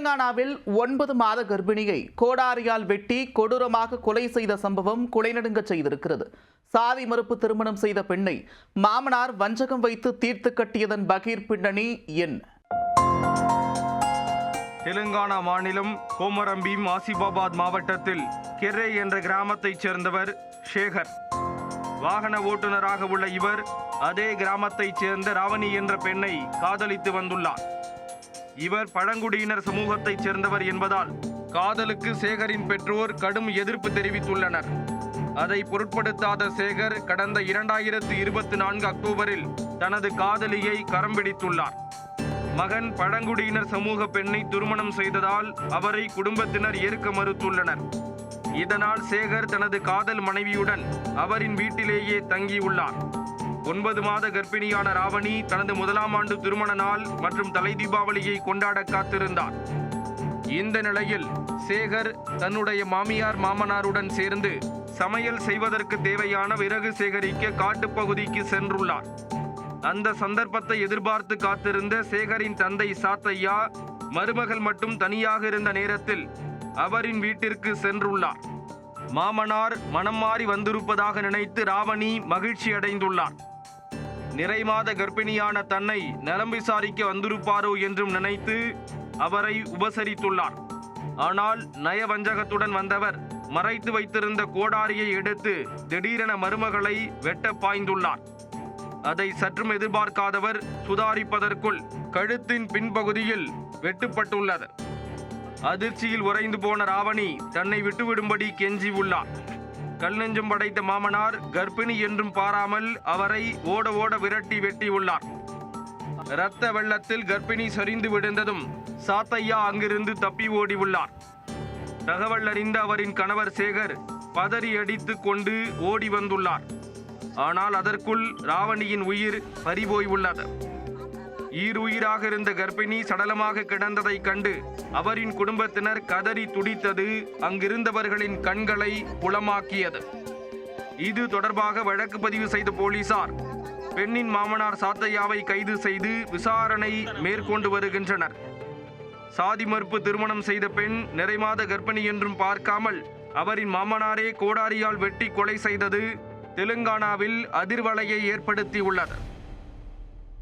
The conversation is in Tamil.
தெலங்கானாவில் ஒன்பது மாத கர்ப்பிணியை கோடாரியால் வெட்டி கொடூரமாக கொலை செய்த சம்பவம் குலைநடுங்கச் செய்திருக்கிறது. சாதி மறுப்பு திருமணம் செய்த பெண்ணை மாமனார் வஞ்சகம் வைத்து தீர்த்து கட்டியதன் பகீர் பின்னணி என்ன தெலுங்கானா மாநிலம் கோமரம்பீம் ஆசிபாபாத் மாவட்டத்தில் கெர்ரே என்ற கிராமத்தைச் சேர்ந்தவர் ஷேகர் வாகன ஓட்டுநராக உள்ள இவர் அதே கிராமத்தைச் சேர்ந்த ராவணி என்ற பெண்ணை காதலித்து வந்துள்ளார். இவர் பழங்குடியினர் சமூகத்தைச் சேர்ந்தவர் என்பதால் காதலுக்கு சேகரின் பெற்றோர் கடும் எதிர்ப்பு தெரிவித்துள்ளனர். அதை பொருட்படுத்தாத சேகர் கடந்த இரண்டாயிரத்து இருபத்தி நான்கு அக்டோபரில் தனது காதலியை கரம் பிடித்துள்ளார். மகன் பழங்குடியினர் சமூக பெண்ணை திருமணம் செய்ததால் அவரை குடும்பத்தினர் ஏற்க மறுத்துள்ளனர். இதனால் சேகர் தனது காதல் மனைவியுடன் அவரின் வீட்டிலேயே தங்கியுள்ளார். ஒன்பது மாத கர்ப்பிணியான ராவணி தனது முதலாம் ஆண்டு திருமண நாள் மற்றும் தலை தீபாவளியை கொண்டாட காத்திருந்தார். இந்த நிலையில் சேகர் தன்னுடைய மாமியார் மாமனாருடன் சேர்ந்து சமையல் செய்வதற்கு தேவையான விறகு சேகரிக்க காட்டுப்பகுதிக்கு சென்றுள்ளார். அந்த சந்தர்ப்பத்தை எதிர்பார்த்து காத்திருந்த சேகரின் தந்தை சாத்தையா மருமகள் மட்டும் தனியாக இருந்த நேரத்தில் அவரின் வீட்டிற்கு சென்றுள்ளார். மாமனார் மனம் மாறி வந்திருப்பதாக நினைத்து ராவணி மகிழ்ச்சி அடைந்துள்ளார் நிறைமாத கர்ப்பிணியான தன்னை நலம் விசாரிக்க வந்திருப்பாரோ என்றும் நினைத்து அவரை உபசரித்துள்ளார். ஆனால் நயவஞ்சகத்துடன் வந்தவர் மறைத்து வைத்திருந்த கோடாரியை எடுத்து திடீரென மருமகளை வெட்ட பாய்ந்துள்ளார். அதை சற்றும் எதிர்பார்க்காதவர் சுதாரிப்பதற்குள் கழுத்தின் பின்பகுதியில் வெட்டுப்பட்டுள்ளது. அதிர்ச்சியில் உறைந்து போன ராவணி தன்னை விட்டுவிடும்படி கெஞ்சி உள்ளார் கல் நெஞ்சம் படைத்த மாமனார் கர்ப்பிணி என்றும் பாராமல் அவரை ஓட ஓட விரட்டி வெட்டியுள்ளார் இரத்த வெள்ளத்தில் கர்ப்பிணி சரிந்து விழுந்ததும் சாத்தையா அங்கிருந்து தப்பி ஓடி உள்ளார். தகவல் அறிந்த அவரின் கணவர் சேகர் பதறி அடித்து கொண்டு ஓடி வந்துள்ளார். ஆனால் அதற்குள் ராவணியின் உயிர் பறிபோய் உள்ளது. ஈருயிராக இருந்த கர்ப்பிணி சடலமாக கிடந்ததை கண்டு அவரின் குடும்பத்தினர் கதறி துடித்தது அங்கிருந்தவர்களின் கண்களை புலமாக்கியது. இது தொடர்பாக வழக்கு பதிவு செய்த போலீசார் பெண்ணின் மாமனார் சாத்தையாவை கைது செய்து விசாரணை மேற்கொண்டு வருகின்றனர். சாதி மறுப்பு திருமணம் செய்த பெண் நிறைமாத கர்ப்பிணி என்றும் பார்க்காமல் அவரின் மாமனாரே கோடாரியால் வெட்டி கொலை செய்தது தெலுங்கானாவில் அதிர்வலையை ஏற்படுத்தியுள்ளது.